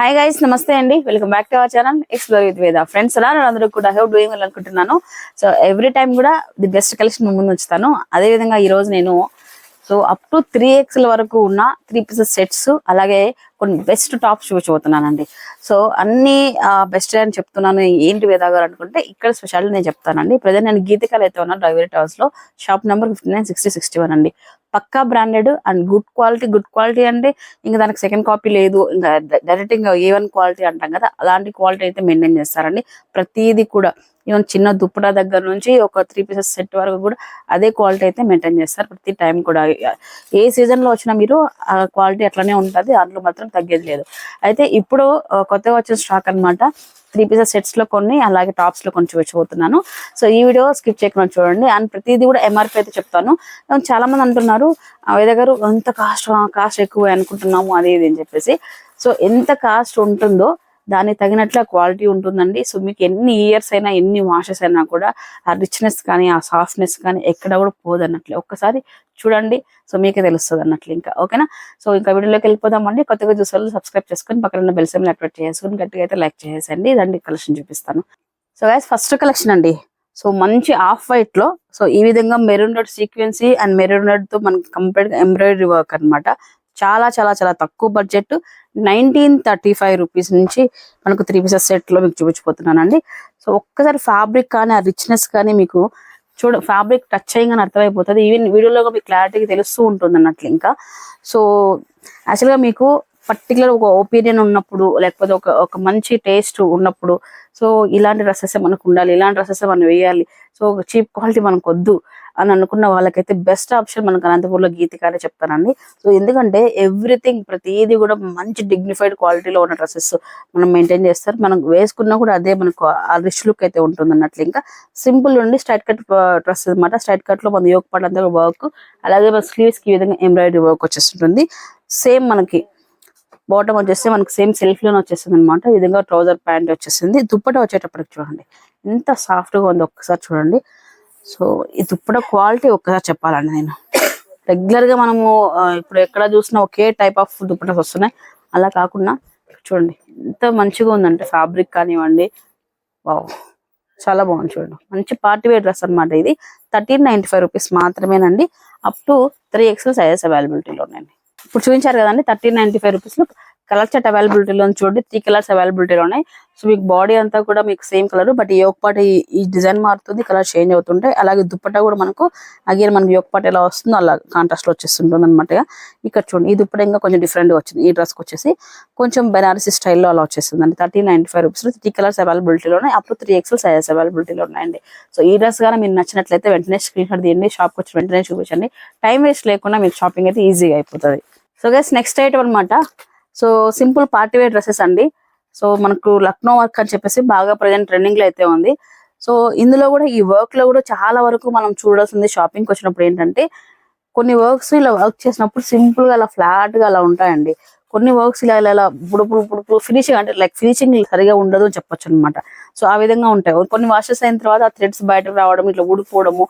Hi guys నమస్తే అండి. Welcome back to our channel explore with Veda friends అలా నేను అందరూ కూడా? హెవ్ డూయింగ్ అనుకుంటున్నాను. సో ఎవ్రీ టైం కూడా ది బెస్ట్ కలెక్షన్ ముందు ఉంచుతాను అదే విధంగా ఈ రోజు నేను సో అప్ టు త్రీ ఎక్స్ల వరకు ఉన్న త్రీ పీసెస్ సెట్స్ అలాగే కొన్ని బెస్ట్ టాప్స్ చూపించబోతున్నానండి సో అన్ని బెస్ట్ అని చెప్తున్నాను. ఏంటి వేదాగారు అనుకుంటే ఇక్కడ స్పెషాలిటీ నేను చెప్తానండి. ప్రజెంట్ నేను గీతికలు అయితే ఉన్నాను డ్రైవర్ హౌస్లో. Shop number fifty nine sixty sixty one అండి. పక్కా branded and good quality good quality అంటే ఇంకా దానికి సెకండ్ కాపీ లేదు. ఇంకా డైరెక్ట్ ఇంకా ఏ వన్ క్వాలిటీ అంటాం కదా అలాంటి క్వాలిటీ అయితే మెయింటైన్ చేస్తారండి. ప్రతిదీ కూడా ఈవెన్ చిన్న దుప్పటా దగ్గర నుంచి ఒక త్రీ పీసెస్ సెట్ వరకు కూడా అదే క్వాలిటీ అయితే మెయింటైన్ చేస్తారు. ప్రతి టైం కూడా. ఏ సీజన్లో వచ్చినా మీరు ఆ క్వాలిటీ అట్లనే ఉంటుంది. అందులో మాత్రం తగ్గేది లేదు. అయితే ఇప్పుడు కొత్తగా వచ్చిన స్టాక్ అన్నమాట. త్రీ పీసెస్ సెట్స్లో కొన్ని అలాగే టాప్స్లో కొన్ని చూపించబోతున్నాను. సో ఈ వీడియో స్కిప్ చేయకుండా చూడండి. అండ్ ప్రతిదీ కూడా ఎంఆర్పి అయితే చెప్తాను. చాలామంది చాలా మంది అంటున్నారు "ఆ, ఎంత కాస్ట్ కాస్ట్ ఎక్కువ అనుకుంటున్నాము అది ఇది అని చెప్పేసి. సో ఎంత కాస్ట్ ఉంటుందో దానికి తగినట్లు క్వాలిటీ ఉంటుందండి. సో మీకు ఎన్ని ఇయర్స్ అయినా ఎన్ని వాషెస్ అయినా కూడా ఆ రిచ్నెస్ కానీ ఆ సాఫ్ట్నెస్ కానీ ఎక్కడ కూడా పోదన్నట్లే. ఒక్కసారి చూడండి. సో మీకే తెలుస్తుంది అన్నట్లు ఇంకా. ఓకేనా? సో ఇంకా వీడియోలోకి వెళ్ళిపోదామండి. కొత్తగా చూసే సబ్స్క్రైబ్ చేసుకొని పక్కన ఉన్న బెల్ సిమ్ని యాక్టివేట్ చేసుకొని గట్టిగా అయితే లైక్ చేసేయండి. రండి కలెక్షన్ చూపిస్తాను. సో గైస్ ఫస్ట్ కలెక్షన్ అండి. సో మంచి ఆఫ్ వైట్లో సో ఈ విధంగా maroon road sequency and maroon రోడ్తో మనకి కంప్లీట్ ఎంబ్రాయిడరీ వర్క్ అన్నమాట. చాలా చాలా చాలా తక్కువ budget nineteen thirty five rupees నుంచి మనకు త్రీ పీసెస్ సెట్లో మీకు చూపించిపోతున్నానండి సో ఒక్కసారి ఫ్యాబ్రిక్ కానీ ఆ రిచ్నెస్ కానీ మీకు చూడ ఫ్యాబ్రిక్ టచ్ చేయగానే అర్థమైపోతుంది. ఈవెన్ వీడియోలో కూడా మీకు క్లారిటీగా తెలుస్తూ ఉంటుంది అన్నట్లు ఇంకా. సో యాక్చువల్గా మీకు పర్టికులర్ ఒక ఒపీనియన్ ఉన్నప్పుడు లేకపోతే ఒక ఒక మంచి టేస్ట్ ఉన్నప్పుడు సో ఇలాంటి డ్రెస్సెస్ మనకు ఉండాలి ఇలాంటి డ్రెస్సెస్ మనం వేయాలి. సో చీప్ క్వాలిటీ మనకు వద్దు అని అనుకున్న వాళ్ళకైతే బెస్ట్ ఆప్షన్ మనకు అనంతపూర్లో గీతికానే చెప్తానండి సో ఎందుకంటే ఎవ్రీథింగ్ ప్రతిదీ కూడా మంచి డిగ్నిఫైడ్ క్వాలిటీలో ఉన్న డ్రెస్సెస్ మనం మెయింటైన్ చేస్తారు. మనం వేసుకున్నా కూడా అదే మనకు ఆ రిచ్ లుక్ అయితే ఉంటుంది అన్నట్లు ఇంకా సింపుల్ ఉండి స్ట్రైట్ కట్ డ్రెస్ అనమాట స్ట్రైట్ కట్లో మన యోగ పాట వర్క్ అలాగే మన స్లీవ్స్కి విధంగా ఎంబ్రాయిడరీ వర్క్ వచ్చేస్తుంటుంది. సేమ్ మనకి బాటమ్ వచ్చేసి మనకి సేమ్ సెల్ఫ్లోనే వచ్చేస్తుంది అనమాట ఈ విధంగా ట్రౌజర్ ప్యాంట్ వచ్చేసింది దుప్పట వచ్చేటప్పటికి చూడండి. ఎంత సాఫ్ట్గా ఉంది ఒక్కసారి చూడండి. సో ఈ దుప్పట క్వాలిటీ ఒక్కసారి చెప్పాలండి నేను. రెగ్యులర్గా మనము ఇప్పుడు ఎక్కడ చూసినా ఒకే టైప్ ఆఫ్ దుప్పటస్ వస్తున్నాయి. అలా కాకుండా చూడండి ఎంత మంచిగా ఉందంటే ఫ్యాబ్రిక్ కానివ్వండి. వావ్ చాలా బాగుంది చూడండి. మంచి పార్టీ వేర్ డ్రెస్ అన్నమాట ఇది. థర్టీన్ నైన్టీ ఫైవ్ రూపీస్ మాత్రమేనండి. Up to three XL sizes అవైలబిలిటీలో ఉన్నాయండి. ఇప్పుడు చూపించారు కదండి thirteen ninety five rupees colour set అవైలబిలిటీలో చూడండి. త్రీ కలర్స్ అవైలబిలిటీలో ఉన్నాయి సో మీకు బాడీ అంతా కూడా మీకు సేమ్ కలర్ బట్ ఈ యోగపాట ఈ డిజైన్ మారుతుంది కలర్ చేంజ్ అవుతుంటాయి అలాగే దుప్పట్టా కూడా మనకు అగైన్ మనకి పాట ఎలా వస్తుందో అలా కాంట్రాస్ట్లో వచ్చేస్తుంటుంది అనమాట ఇక్కడ చూడండి ఈ దుప్పట ఇంకా కొంచెం డిఫరెంట్గా వచ్చింది. ఈ డ్రెస్ వచ్చేసి కొంచెం బెనారసీ స్టైల్లో అలా వచ్చేస్తుంది అండి thirty ninety five rupees three colours అవైలబిలిటీలో ఉన్నాయి అప్పుడు త్రీ ఎక్స్ఎల్ సైజెస్ అవైలబిలిటీలో ఉన్నాయండి సో ఈ డ్రెస్ కానీ మీరు నచ్చినట్లయితే వెంటనే స్క్రీన్ షాట్ తీయండి షాప్కి వచ్చి వెంటనే చూపించండి. టైం వేస్ట్ లేకుండా మీకు షాపింగ్ అయితే ఈజీగా అయిపోతుంది. సో గైస్ నెక్స్ట్ ఐటమ్ అన్నమాట. So simple party wear dresses అండి. సో మనకు లక్నో వర్క్ అని చెప్పేసి బాగా ప్రజెంట్ ట్రెండింగ్లో అయితే ఉంది. సో ఇందులో కూడా ఈ వర్క్లో కూడా చాలా వరకు మనం చూడాల్సింది షాపింగ్ వచ్చినప్పుడు ఏంటంటే కొన్ని వర్క్స్ ఇలా వర్క్ చేసినప్పుడు సింపుల్గా అలా ఫ్లాట్గా అలా ఉంటాయండి. కొన్ని వర్క్స్ ఇలా ఇలా బుడుపుడు బుడుపుడు ఫినిషింగ్ అంటే లైక్ ఫినిషింగ్ సరిగా ఉండదు అని చెప్పొచ్చు అనమాట సో ఆ విధంగా ఉంటాయి. కొన్ని వాషెస్ అయిన తర్వాత ఆ థ్రెడ్స్ బయటకు రావడం ఇట్లా ఊడిపోవడము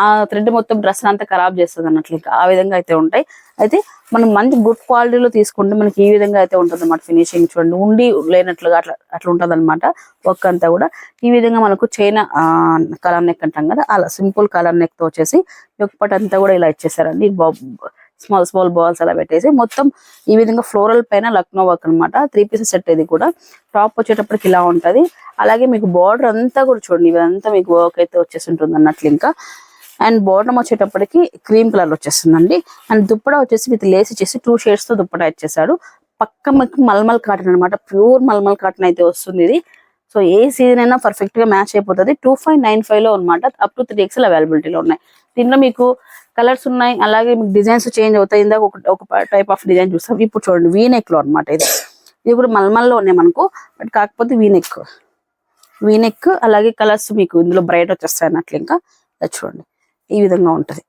ఆ థ్రెడ్ మొత్తం డ్రెస్ అంతా ఖరాబ్ చేస్తుంది అన్నట్లు ఇంకా ఆ విధంగా అయితే ఉంటాయి. అయితే మనం మంచి గుడ్ క్వాలిటీలో తీసుకుంటే మనకి ఈ విధంగా అయితే ఉంటుంది అనమాట ఫినిషింగ్ చూడండి. ఉండి లేనట్లుగా అట్లా అట్లా ఉంటుంది అనమాట వర్క్ అంతా కూడా. ఈ విధంగా మనకు చైనా కలర్ నెక్ అంటాం కదా అలా సింపుల్ కలర్ నెక్తో వచ్చేసి యొక్కపట్ అంతా కూడా ఇలా ఇచ్చేసారండి. స్మాల్ స్మాల్ బాల్స్ అలా పెట్టేసి మొత్తం ఈ విధంగా ఫ్లోరల్ పైన లక్నో వర్క్ అన్నమాట. త్రీ పీసెస్ సెట్ ఇది కూడా. టాప్ వచ్చేటప్పటికి ఇలా ఉంటది. అలాగే మీకు బార్డర్ అంతా కూడా చూడండి. ఇదంతా మీకు వర్క్ అయితే వచ్చేసి ఉంటుంది అన్నట్లు ఇంకా. అండ్ బాటమ్ వచ్చేటప్పటికి క్రీమ్ కలర్ వచ్చేస్తుందండి. అండ్ దుప్పడ వచ్చేసి విత్ లేస్ ఇచ్చేసి టూ షేడ్స్తో దుప్పడ ఇచ్చేసాడు పక్క మనకి మల్మల్ కాటన్ అన్నమాట. ప్యూర్ మల్మల్ కాటన్ అయితే వస్తుంది ఇది. సో ఏ సీజన్ అయినా పర్ఫెక్ట్గా మ్యాచ్ అయిపోతుంది. టూ ఫైవ్ నైన్ ఫైవ్లో అనమాట అప్ టు త్రీ ఎక్స్ఎల్ అవైలబిలిటీలో ఉన్నాయి. దీంట్లో మీకు కలర్స్ ఉన్నాయి. అలాగే మీకు డిజైన్స్ చేంజ్ అవుతాయి. ఇందాక ఒక ఒక టైప్ ఆఫ్ డిజైన్ చూస్తాం ఇప్పుడు చూడండి వీ నెక్లో అనమాట ఇది. ఇది కూడా మల్మల్లో ఉన్నాయి మనకు. బట్ కాకపోతే వీ నెక్ వీ నెక్ అలాగే కలర్స్ మీకు ఇందులో బ్రైట్ వచ్చేస్తాయి అన్నట్లు ఇంకా. చూడండి. ఈ విధంగా ఉంటది.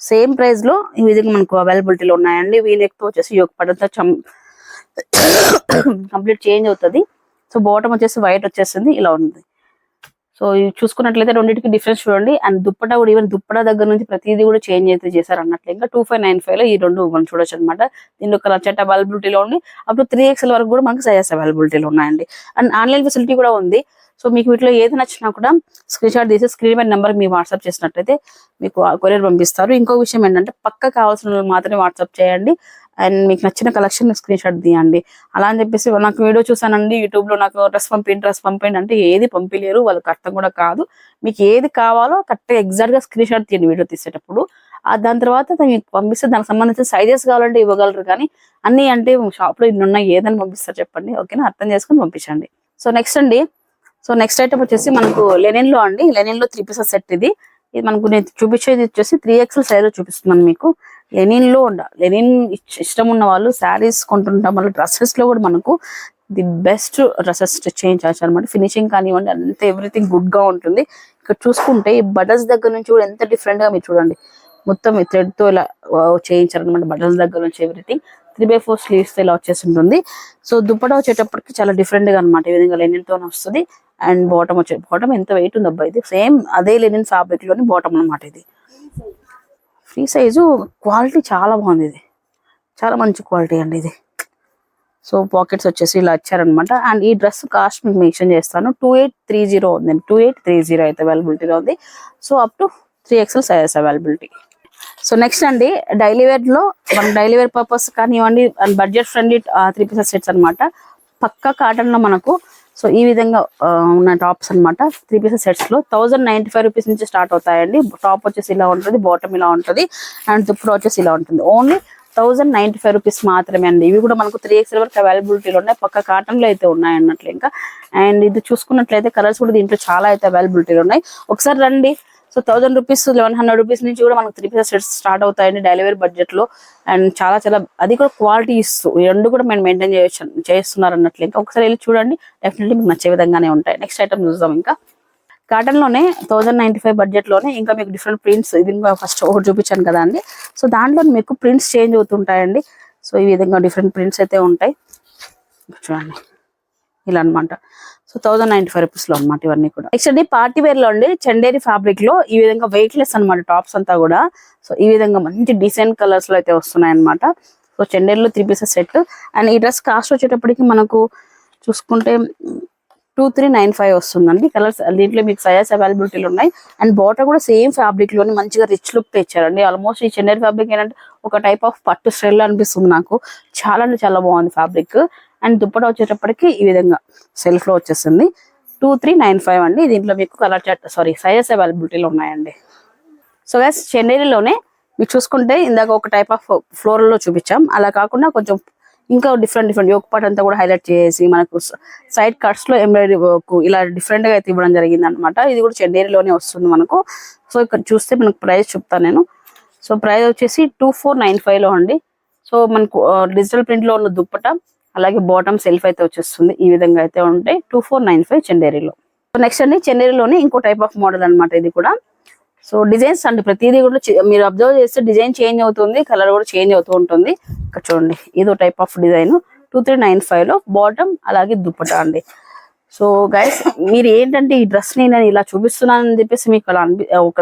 సేమ్ ప్రైస్లో ఈ విధంగా మనకు అవైలబిలిటీలో ఉన్నాయండి. వీలెక్తో వచ్చేసి యోగ పడంతో కంప్లీట్ చేంజ్ అవుతుంది. సో బాటమ్ వచ్చేసి వైట్ వచ్చేస్తుంది ఇలా ఉంది. సో ఇవి చూసుకున్నట్లయితే రెండింటికి డిఫరెన్స్ చూడండి. అండ్ దుప్పటా కూడా ఈవెన్ దుప్పటా దగ్గర నుంచి ప్రతిదీ కూడా చేంజ్ అయితే చేశారు అన్నట్లు. ఇంకా టూ ఫైవ్ నైన్ ఫైవ్లో ఈ రెండు మనం చూడొచ్చు అనమాట దీని కలర్ చెట్ అవైలబిలిటీలో ఉంది. అప్పుడు త్రీ ఎక్స్ఎల్ వరకు కూడా మనకి సైజెస్ అవైలబిలిటీలో ఉన్నాయండి. అండ్ ఆన్లైన్ ఫెసిలిటీ కూడా ఉంది. సో మీకు వీటిలో ఏది నచ్చినా కూడా స్క్రీన్ షాట్ తీసి స్క్రీన్ పైన నెంబర్ మీ వాట్సాప్ చేసినట్లయితే మీకు కొరియర్ పంపిస్తారు. ఇంకో విషయం ఏంటంటే పక్క కావాల్సిన వాళ్ళు మాత్రమే వాట్సాప్ చేయండి. అండ్ మీకు నచ్చిన కలెక్షన్ స్క్రీన్ షాట్ తీయండి. అలా అని చెప్పేసి నాకు వీడియో చూసానండి యూట్యూబ్లో నాకు డ్రెస్ పంపిండి డ్రెస్ పంపిండి అంటే ఏది పంపించలేరు వాళ్ళకి అర్థం కూడా కాదు. మీకు ఏది కావాలో కరెక్ట్గా ఎగ్జాక్ట్గా స్క్రీన్ షాట్ తీయండి వీడియో తీసేటప్పుడు. ఆ దాని తర్వాత మీకు పంపిస్తే దానికి సంబంధించిన సైజెస్ కావాలంటే ఇవ్వగలరు కానీ అన్ని అంటే షాప్లో ఇన్ని ఉన్నాయి ఏదని పంపిస్తారు చెప్పండి ఓకేనా? అర్థం చేసుకొని పంపించండి. సో నెక్స్ట్ అండి. సో నెక్స్ట్ ఐటమ్ వచ్చేసి మనకు లెనిన్లో అండి. లెనిన్లో త్రీ పీసెస్ సెట్ ఇది. ఇది మనకు నేను చూపించేది వచ్చేసి త్రీ ఎక్స్ఎల్ సైజ్ చూపిస్తున్నాను మీకు. లెనిన్లో ఉండ లెనిన్ ఇష్టం ఉన్న వాళ్ళు శారీస్ కొంటుంటాం. వల్ల డ్రెస్సెస్లో కూడా మనకు ది బెస్ట్ డ్రెస్సెస్ చేయించవచ్చు అనమాట ఫినిషింగ్ కానివ్వండి అంత ఎవ్రీథింగ్ గుడ్గా ఉంటుంది. ఇక్కడ చూసుకుంటే ఈ బటన్స్ దగ్గర నుంచి కూడా ఎంత డిఫరెంట్గా మీరు చూడండి. మొత్తం ఈ థ్రెడ్తో ఇలా చేయించారనమాట బటన్స్ దగ్గర నుంచి everything. Three by four sleeves ఇలా వచ్చేసి ఉంటుంది సో దుప్పట వచ్చేటప్పటికి చాలా డిఫరెంట్గా అనమాట ఈ విధంగా లెనిన్ వస్తుంది. అండ్ బాటమ్ వచ్చే బాటమ్ ఎంత వెయిట్ ఉంది అబ్బాయి ఇది? సేమ్ అదే లెనిన్ ఫ్యాబ్రిక్లోని బాటమ్ అన్నమాట ఇది. ఫ్రీ సైజు క్వాలిటీ చాలా బాగుంది ఇది. చాలా మంచి క్వాలిటీ అండి ఇది. సో పాకెట్స్ వచ్చేసి ఇలా ఇచ్చారనమాట అండ్ ఈ డ్రెస్ కాస్ట్ మీకు మెన్షన్ చేస్తాను. టూ ఎయిట్ త్రీ జీరో ఉంది టూ ఎయిట్ త్రీ జీరో అయితే అవైలబిలిటీలో ఉంది. So up to three XL sizes availability. So next అండి డైలీ వేర్లో డైలీ వేర్ పర్పస్ కానివ్వండి and budget friendly three pieces sets అనమాట పక్క కాటన్లో మనకు సో ఈ విధంగా ఉన్న టాప్స్ అన్నమాట. త్రీ పీసెస్ సెట్స్లో థౌసండ్ ఫైవ్ రూపీస్ నుంచి స్టార్ట్ అవుతాయండి. టాప్ వచ్చేసి ఇలా ఉంటుంది బాటమ్ ఇలా ఉంటుంది అండ్ దుప్పుడు వచ్చేసి ఇలా ఉంటుంది. Only thousand ninety five rupees మాత్రమే అండి. ఇవి కూడా మనకు త్రీ ఎక్స్ఎల్ వరకు అవైలబిలిటీలో ఉన్నాయి. పక్క కాటన్లో అయితే ఉన్నాయి అన్నట్లు ఇంకా. అండ్ ఇది చూసుకున్నట్లయితే కలర్స్ కూడా దీంట్లో చాలా అయితే అవైలబిలిటీలో ఉన్నాయి. ఒకసారి రండి. So thousand rupees eleven hundred rupees నుంచి కూడా మనకు త్రీ పీసెస్ సెట్స్ స్టార్ట్ అవుతాయండి డెలివరీ బడ్జెట్లో. అండ్ చాలా చాలా అది కూడా క్వాలిటీ ఇస్తూ. ఈ రెండు కూడా మేము మెయింటైన్ చేయొచ్చు చేస్తున్నారు అన్నట్లు ఇంకా ఒకసారి వెళ్ళి చూడండి. డెఫినెట్లీ మీకు నచ్చే విధంగానే ఉంటాయి. నెక్స్ట్ ఐటమ్ చూద్దాం ఇంకా. కాటన్లోనే థౌసండ్ నైన్టీ ఫైవ్ బడ్జెట్లోనే ఇంకా మీకు డిఫరెంట్ ప్రింట్స్ ఇది ఫస్ట్ ఒకటి చూపించాను కదా అండి. సో దాంట్లో మీకు ప్రింట్స్ చేంజ్ అవుతుంటాయండి. సో ఈ విధంగా డిఫరెంట్ ప్రింట్స్ అయితే ఉంటాయి. చూడండి ఇలా అన్నమాట సో థౌసండ్ నైన్టీ ఫైవ్ రూపీస్లో అనమాట ఇవన్నీ కూడా. నెక్స్ట్ పార్టీ వేర్లో అండి చండేరి ఫ్యాబ్రిక్లో ఈ విధంగా వెయిట్ లెస్ అనమాట టాప్స్ అంతా కూడా. సో ఈ విధంగా మంచి డిసైన్ కలర్స్లో అయితే వస్తున్నాయి అనమాట సో చందేరిలో త్రీ పీసెస్ సెట్ అండ్ ఈ డ్రెస్ కాస్ట్ వచ్చేటప్పటికి మనకు చూసుకుంటే టూ త్రీ నైన్ ఫైవ్ వస్తుందండి. కలర్స్ దీంట్లో మీకు సైజెస్ అవైలబిలిటీలు ఉన్నాయి. అండ్ బాటర్ కూడా సేమ్ ఫ్యాబ్రిక్లోని మంచిగా రిచ్ లుక్ తెచ్చారండి ఆల్మోస్ట్ ఈ చెన్నై ఫ్యాబ్రిక్ ఏంటంటే ఒక టైప్ ఆఫ్ పట్టు స్టైల్ అనిపిస్తుంది నాకు. చాలా అంటే చాలా బాగుంది ఫ్యాబ్రిక్ అండ్ దుప్పట వచ్చేటప్పటికి ఈ విధంగా సెల్ఫ్లో వచ్చేస్తుంది. టూ త్రీ నైన్ ఫైవ్ అండి. దీంట్లో మీకు కలర్ చార్ట్ సారీ సైజెస్ అవైలబిలిటీలో ఉన్నాయండి. సో గైస్ చెన్నైలోనే మీరు చూసుకుంటే ఇందాక ఒక టైప్ ఆఫ్ ఫ్లోర్లో చూపించాం. అలా కాకుండా కొంచెం ఇంకా డిఫరెంట్ డిఫరెంట్ యోగ పాట అంతా కూడా హైలైట్ చేసి మనకు సైడ్ కట్స్లో ఎంబ్రాయిడరీ వర్క్ ఇలా డిఫరెంట్గా అయితే ఇవ్వడం జరిగింది అనమాట ఇది కూడా చెన్నైలోనే వస్తుంది మనకు. సో ఇక్కడ చూస్తే మనకు ప్రైస్ చెప్తాను నేను. సో ప్రైస్ వచ్చేసి టూ ఫోర్ నైన్ ఫైవ్లో అండి. సో మనకు డిజిటల్ ప్రింట్లో ఉన్న దుప్పట అలాగే బాటమ్ సెల్ఫ్ అయితే వచ్చేస్తుంది. ఈ విధంగా అయితే ఉంటాయి టూ ఫోర్ నైన్ ఫైవ్ చెండేరిలో. నెక్స్ట్ అండి చెండేరిలోనే ఇంకో టైప్ ఆఫ్ మోడల్ అన్నమాట ఇది కూడా. సో డిజైన్స్ అండి ప్రతిదీ కూడా మీరు అబ్జర్వ్ చేస్తే డిజైన్ చేంజ్ అవుతుంది కలర్ కూడా చేంజ్ అవుతూ ఉంటుంది. ఇక్కడ చూడండి ఇదో type of design two three nine ఫైవ్లో బాటమ్ అలాగే దుప్పట అండి. సో గైస్ మీరు ఏంటంటే ఈ డ్రెస్ని నేను ఇలా చూపిస్తున్నానని చెప్పేసి మీకు అలా అనిపి ఒక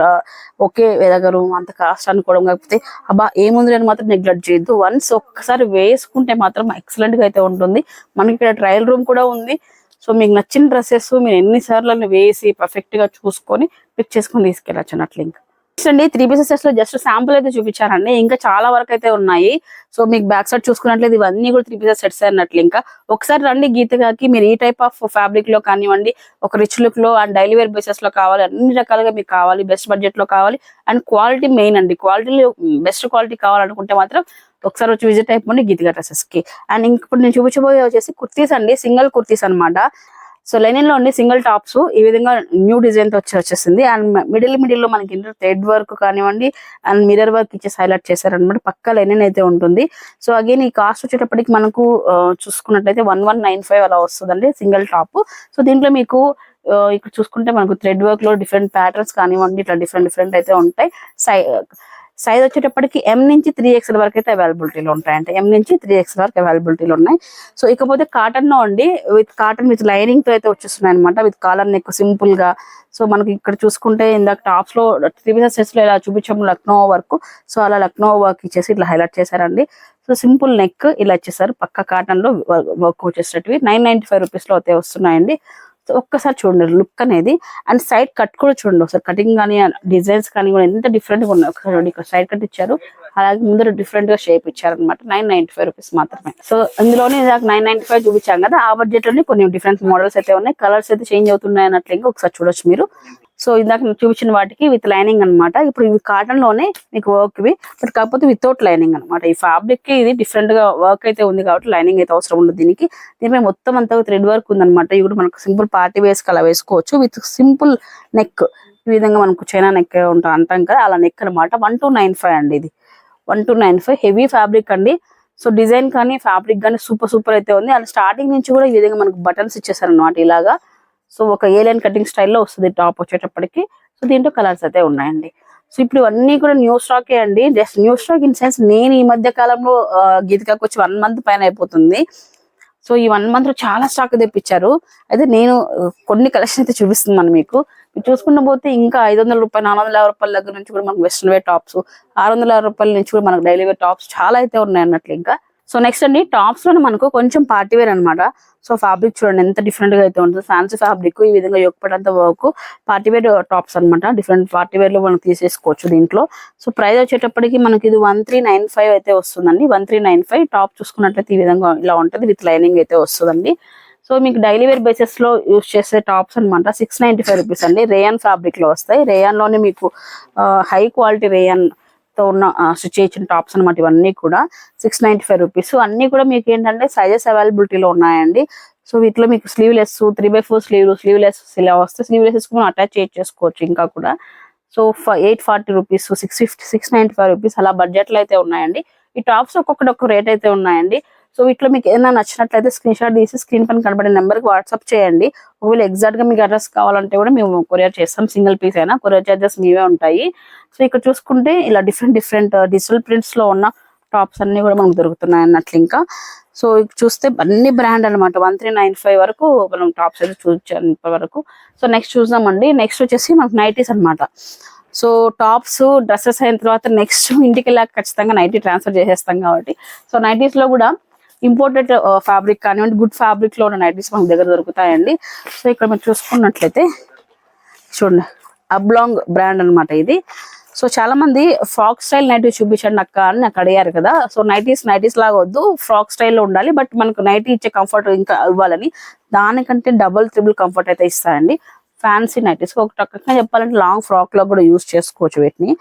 ఒకే ఎదగరు అంత కాస్ట్ అనుకోవడం కాకపోతే అబ్బా ఏముంది అని మాత్రం నెగ్లెక్ట్ చేయొద్దు. వన్స్ ఒక్కసారి వేసుకుంటే మాత్రం ఎక్సలెంట్గా అయితే ఉంటుంది. మనకి ఇక్కడ ట్రయల్ రూమ్ కూడా ఉంది. సో మీకు నచ్చిన డ్రెస్సెస్ మీరు ఎన్నిసార్లు వేసి పర్ఫెక్ట్గా చూసుకొని పిక్ చేసుకొని తీసుకెళ్ళచ్చు అన్నట్లు ఇంకా అండి. త్రీ పీసెస్లో జస్ట్ శాంపుల్ అయితే చూపించారండి. ఇంకా చాలా వరకు అయితే ఉన్నాయి. సో మీకు బ్యాక్ సైడ్ చూసుకున్నట్లయితే ఇవన్నీ కూడా త్రీ పీసెస్ సెట్స్ అన్నట్లు ఇంకా. ఒకసారి రండి గీతగాకి మీరు ఈ టైప్ ఆఫ్ ఫ్యాబ్రిక్లో కానివ్వండి ఒక రిచ్ లుక్లో అండ్ డైలీ వేర్ బేసెస్లో కావాలి. అన్ని రకాలుగా మీకు కావాలి. బెస్ట్ బడ్జెట్లో కావాలి. అండ్ క్వాలిటీ మెయిన్ అండి. క్వాలిటీలో బెస్ట్ క్వాలిటీ కావాలనుకుంటే మాత్రం ఒకసారి వచ్చి విజిట్ అయిపోండి గీతగా డ్రెస్సెస్కి. అండ్ ఇప్పుడు నేను చూపించబోయే వచ్చేసి కుర్తీస్ అండి. సింగిల్ కుర్తీస్ అన్నమాట. సో లెనిన్లో ఉండి సింగిల్ టాప్స్ ఈ విధంగా న్యూ డిజైన్తో వచ్చి వచ్చేసింది. అండ్ మిడిల్ మిడిల్లో మనకి థ్రెడ్ వర్క్ కానివ్వండి అండ్ మిరర్ వర్క్ ఇచ్చేసి హైలైట్ చేశారనమాట పక్క లెనిన్ అయితే ఉంటుంది. సో అగైన్ ఈ కాస్ట్ వచ్చేటప్పటికి మనకు చూసుకున్నట్లయితే వన్ వన్ నైన్ ఫైవ్ అలా వస్తుందండి సింగిల్ టాప్. సో దీంట్లో మీకు ఇక్కడ చూసుకుంటే మనకు థ్రెడ్ వర్క్లో డిఫరెంట్ ప్యాటర్న్స్ కానివ్వండి ఇట్లా డిఫరెంట్ డిఫరెంట్ అయితే ఉంటాయి. సై సైజ్ వచ్చేటప్పటికి ఎం నుంచి త్రీ ఎక్స్ఎల్ వరకు అయితే అవైలబిలిటీలో ఉంటాయంటే. ఎం నుంచి త్రీ ఎక్స్ఎల్ వరకు అవైలబిలిటీలో ఉన్నాయి. సో ఇకపోతే కాటన్లో అండి విత్ కాటన్ విత్ లైనింగ్తో అయితే వచ్చేస్తున్నాయి అనమాట విత్ కాలర్ నెక్ సింపుల్గా. సో మనకి ఇక్కడ చూసుకుంటే ఇందాక టాప్స్లో లో త్రీ లో ఇలా చూపించాము లక్నో వర్క్ సో అలా లక్నో వర్క్ ఇచ్చేసి ఇట్లా హైలైట్ చేశారండి. సో సింపుల్ నెక్ ఇలా ఇచ్చేసారు. పక్క కాటన్లో వర్క్ వచ్చేసేటివి నైన్ నైన్టీ ఫైవ్ రూపీస్లో అయితే వస్తున్నాయండి. ఒక్కసారి చూడండి లుక్ అనేది. అండ్ సైడ్ కట్ కూడా చూడండి ఒకసారి. కటింగ్ కానీ డిజైన్స్ కానీ కూడా ఎంత డిఫరెంట్గా ఉన్నాయి. ఒకసారి చూడండి ఇక్కడ సైడ్ కట్ ఇచ్చారు. అలాగే ముందర డిఫరెంట్గా షేప్ ఇచ్చారు అనమాట నైన్ నైన్టీ ఫైవ్ రూపీస్ మాత్రమే. సో ఇందులోనే నైన్ నైన్టీ ఫైవ్ చూపించాం కదా. ఆ బడ్జెట్లోనే కొన్ని డిఫరెంట్ మోడల్స్ అయితే ఉన్నాయి. కలర్స్ అయితే చేంజ్ అవుతున్నాయి అన్నట్లు ఇంకా ఒకసారి చూడొచ్చు మీరు. సో ఇందాక నేను చూపించిన వాటికి విత్ లైనింగ్ అన్నమాట. ఇప్పుడు ఇవి కాటన్లోనే మీకు వర్క్ ఇవి. బట్ కాకపోతే వితౌట్ లైనింగ్ అన్నమాట. ఈ ఫ్యాబ్రిక్కి ఇది డిఫరెంట్గా వర్క్ అయితే ఉంది కాబట్టి లైనింగ్ అయితే అవసరం ఉండదు దీనికి. దీనిపై మొత్తం అంతా థ్రెడ్ వర్క్ ఉందన్నమాట. ఇవి కూడా మనకు సింపుల్ పార్టీ వేసుకు అలా వేసుకోవచ్చు. విత్ సింపుల్ నెక్ ఈ విధంగా మనకు చైనా నెక్ ఉంటాం అంటాం కదా అలా నెక్ అనమాట వన్ టూ నైన్ ఫైవ్ అండి ఇది. One two nine five heavy fabric అండి. సో డిజైన్ కానీ ఫ్యాబ్రిక్ కానీ సూపర్ సూపర్ అయితే ఉంది. అండ్ స్టార్టింగ్ నుంచి కూడా ఈ విధంగా మనకు బటన్స్ ఇచ్చేసారు అనమాట ఇలాగా. సో ఒక ఏ లైన్ కటింగ్ స్టైల్లో వస్తుంది టాప్ వచ్చేటప్పటికి. సో దీంట్లో కలర్స్ అయితే ఉన్నాయండి. సో ఇప్పుడు ఇవన్నీ కూడా న్యూ స్టాకే అండి. Just new stock in sense నేను ఈ మధ్య కాలంలో గీతకాకు వచ్చి వన్ మంత్ పైన అయిపోతుంది. సో ఈ వన్ మంత్లో చాలా స్టాక్ తెప్పించారు. అయితే నేను కొన్ని కలెక్షన్ అయితే చూపిస్తున్నాను మీకు. మీరు చూసుకుంటూ పోతే ఇంకా ఐదు వందల రూపాయలు నాలుగు వందల రూపాయల దగ్గర నుంచి కూడా మనకు వెస్ట్రన్ వేర్ టాప్స్ ఆరు వందల రూపాయల నుంచి కూడా మనకు డైలీ వేర్ టాప్స్ చాలా అయితే ఉన్నాయి అన్నట్లు ఇంకా. సో నెక్స్ట్ అండి టాప్స్లో మనకు కొంచెం పార్టీ వేర్ అనమాట సో ఫ్యాబ్రిక్ చూడండి ఎంత డిఫరెంట్గా అయితే ఉంటుంది. ఫ్యాన్సీ ఫ్యాబ్రిక్ ఈ విధంగా యొక్కపడంత వర్క్ పార్టీ వేర్ టాప్స్ అన్నమాట. డిఫరెంట్ పార్టీ వేర్లో మనం తీసేసుకోవచ్చు దీంట్లో. సో ప్రైస్ వచ్చేటప్పటికి మనకి ఇది వన్ త్రీ నైన్ ఫైవ్ అయితే వస్తుందండి. One three nine five top చూసుకున్నట్లయితే ఈ విధంగా ఇలా ఉంటుంది. విత్ లైనింగ్ అయితే వస్తుందండి. సో మీకు డైలీ వేర్ బేసిస్లో యూస్ చేసే టాప్స్ అన్నమాట. సిక్స్ నైన్టీ ఫైవ్ రూపీస్ అండి. రేయన్ ఫ్యాబ్రిక్లో వస్తాయి. రేయన్లోనే మీకు హై క్వాలిటీ రేయన్ తో ఉన్న స్టిచ్ చేసిన టాప్స్ అన్నమాట ఇవన్నీ కూడా. సిక్స్ నైన్టీ ఫైవ్ రూపీస్ అన్ని కూడా మీకు ఏంటంటే సైజెస్ అవైలబిలిటీలో ఉన్నాయండి. సో వీటిలో మీకు sleeveless three by four sleeve sleeveless ఇలా వస్తే స్లీవ్ లెస్ మనం అటాచ్ చేసుకోవచ్చు ఇంకా కూడా. So eight forty rupees six fifty six ninety five rupees అలా బడ్జెట్లు అయితే ఉన్నాయండి. ఈ టాప్స్ ఒక్కొక్కటి ఒక్క రేట్ అయితే ఉన్నాయండి. సో ఇట్లా మీకు ఏదైనా నచ్చినట్లయితే స్క్రీన్ షాట్ తీసి స్క్రీన్ పైన కనబడే నెంబర్కి వాట్సాప్ చేయండి. ఒకవేళ ఎగ్జాక్ట్గా మీకు అడ్రస్ కావాలంటే కూడా మేము కొరియర్ చేస్తాం. సింగిల్ పీస్ అయినా కొరియర్ చార్జెస్ మీవే ఉంటాయి. సో ఇక్కడ చూసుకుంటే ఇలా డిఫరెంట్ డిఫరెంట్ డిజిటల్ ప్రింట్స్లో ఉన్న టాప్స్ అన్ని కూడా మనకు దొరుకుతున్నాయి అన్నట్లు ఇంకా. సో చూస్తే అన్ని బ్రాండ్ అన్నమాట. వన్ త్రీ నైన్ ఫైవ్ వరకు మనం టాప్స్ అయితే చూపించాను వరకు. సో నెక్స్ట్ చూద్దామండి. నెక్స్ట్ వచ్చేసి మనకు నైటీస్ అన్నమాట. సో టాప్స్ డ్రెస్సెస్ అయిన తర్వాత నెక్స్ట్ ఇంటికి వెళ్ళాక ఖచ్చితంగా నైటీ ట్రాన్స్ఫర్ చేసేస్తాం కాబట్టి. సో నైటీస్లో కూడా ఇంపోర్టెడ్ ఫ్యాబ్రిక్ కానివ్వండి గుడ్ ఫ్యాబ్రిక్లో ఉన్న నైటీస్ మనకు దగ్గర దొరుకుతాయండి. సో ఇక్కడ మీరు చూసుకున్నట్లయితే చూడండి అబ్లాంగ్ బ్రాండ్ అన్నమాట ఇది. సో చాలా మంది ఫ్రాక్ స్టైల్ నైటీస్ చూపించండి అక్క అని నాకు అడిగారు కదా. సో నైటీస్ నైటీస్ లాగా వద్దు ఫ్రాక్ స్టైల్లో ఉండాలి బట్ మనకు నైటీ ఇచ్చే కంఫర్ట్ ఇంకా ఇవ్వాలని దానికంటే డబుల్ త్రిబుల్ కంఫర్ట్ అయితే ఇస్తాయండి ఫ్యాన్సీ నైటీస్. ఒక రకంగా చెప్పాలంటే లాంగ్ ఫ్రాక్లో కూడా యూస్ చేసుకోవచ్చు వీటిని.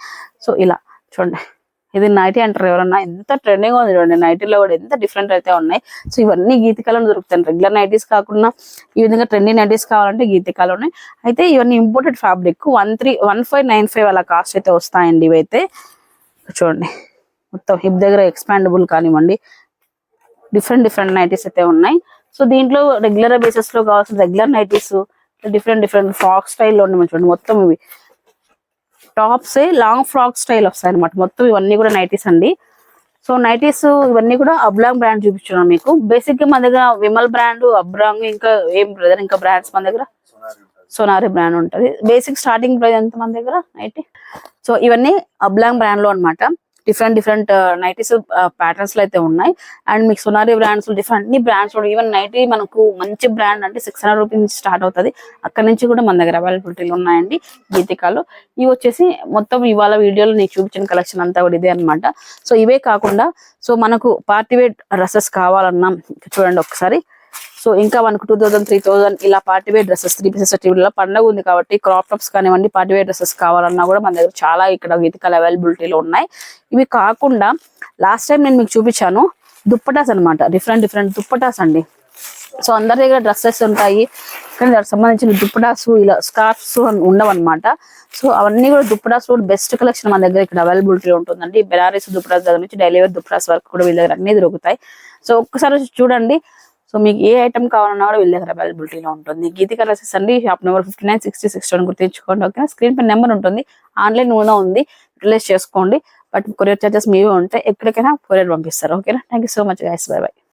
సో ఇలా చూడండి. ఇది నైటీ అంటారు ఎవరన్నా. ఎంత ట్రెండింగ్ ఉంది చూడండి. నైటీలో కూడా ఎంత డిఫరెంట్ అయితే ఉన్నాయి. సో ఇవన్నీ గీతికాలను దొరుకుతాయి. రెగ్యులర్ నైటీస్ కాకుండా ఈ విధంగా ట్రెండింగ్ నైటీస్ కావాలంటే గీతికాలు ఉన్నాయి. అయితే ఇవన్నీ imported fabric one three one five nine five అలా కాస్ట్ అయితే వస్తాయండి ఇవైతే. చూడండి. మొత్తం హిప్ దగ్గర ఎక్స్పాండబుల్ కానివ్వండి. డిఫరెంట్ డిఫరెంట్ నైటీస్ అయితే ఉన్నాయి. సో దీంట్లో రెగ్యులర్ బేసిస్లో కావాల్సిన regular nighties different different frock స్టైల్లో ఉన్నాయి. చూడండి. మొత్తం ఇవి. టాప్స్ లాంగ్ ఫ్రాక్ స్టైల్ వస్తాయి అనమాట మొత్తం ఇవన్నీ కూడా నైటీస్ అండి. సో నైటీస్ ఇవన్నీ కూడా అబ్లాంగ్ బ్రాండ్ చూపించున్నాను మీకు. బేసిక్గా మన దగ్గర విమల్ బ్రాండ్ అబ్రాంగ్ ఇంకా ఏం బ్రదర్ ఇంకా బ్రాండ్స్ మన దగ్గర? సోనారి బ్రాండ్ ఉంటది. బేసిక్ స్టార్టింగ్ ప్రైస్ ఎంత మన దగ్గర? నైటీ సో ఇవన్నీ అబ్లాంగ్ బ్రాండ్లో అన్నమాట. డిఫరెంట్ డిఫరెంట్ నైటీస్ ప్యాటర్న్స్లో అయితే ఉన్నాయి. అండ్ మీకు సోనారి బ్రాండ్స్ డిఫరెంట్ అన్ని బ్రాండ్స్ ఈవెన్ నైటీ మనకు మంచి బ్రాండ్ అంటే సిక్స్ హండ్రెడ్ రూపీస్ నుంచి స్టార్ట్ అవుతుంది. అక్కడ నుంచి కూడా మన దగ్గర అవైలబిలిటీలు ఉన్నాయండి గీతికాలు. ఇవి వచ్చేసి మొత్తం ఇవాళ వీడియోలో నీకు చూపించిన కలెక్షన్ అంతా కూడా ఇదే అన్నమాట. సో ఇవే కాకుండా సో మనకు పార్టీవేర్ డ్రెస్సెస్ కావాలన్నా చూడండి ఒకసారి. సో ఇంకా మనకు టూ థౌసండ్ త్రీ థౌసండ్ ఇలా party wear dresses three pieces టీవీలో పండగ ఉంది కాబట్టి క్రాప్ టాప్స్ కానివ్వండి పార్టీ వేర్ డ్రెస్సెస్ కావాలన్నా కూడా మన దగ్గర చాలా ఇక్కడ గీతికలు అవైలబిలిటీలో ఉన్నాయి. ఇవి కాకుండా లాస్ట్ టైం నేను మీకు చూపించాను దుప్పటాస్ అన్నమాట. డిఫరెంట్ డిఫరెంట్ దుప్పటాస్ అండి. సో అందరి దగ్గర డ్రెస్సెస్ ఉంటాయి. కానీ దానికి సంబంధించిన దుప్పటాస్ ఇలా స్కార్ఫ్స్ ఉండవన్నమాట. సో అవన్నీ కూడా దుప్పటాస్ కూడా బెస్ట్ కలెక్షన్ మన దగ్గర ఇక్కడ అవైలబిలిటీ ఉంటుందండి. బెనారస్ దుప్పటాస్ దగ్గర నుంచి డైలీవేర్ దుప్పటాస్ వరకు కూడా వీళ్ళ దగ్గర అన్ని దొరుకుతాయి. సో ఒక్కసారి చూడండి. సో మీకు ఏ ఐటమ్ కావాలన్నా కూడా వీళ్ళ దగ్గర అవైలబిలిటీలో ఉంటుంది. గీతిక డ్రెస్సెస్ అండి shop number fifty nine sixty six గుర్తించుకోండి okay screen పై నెంబర్ ఉంటుంది. ఆన్లైన్ కూడా ఉంది. రిలేజ్ చేసుకోండి. బట్ కొరియర్ చార్జెస్ మీవే ఉంటాయి ఎక్కడికైనా కొరియర్ పంపిస్తారు ఓకేనా thank you so much guys bye bye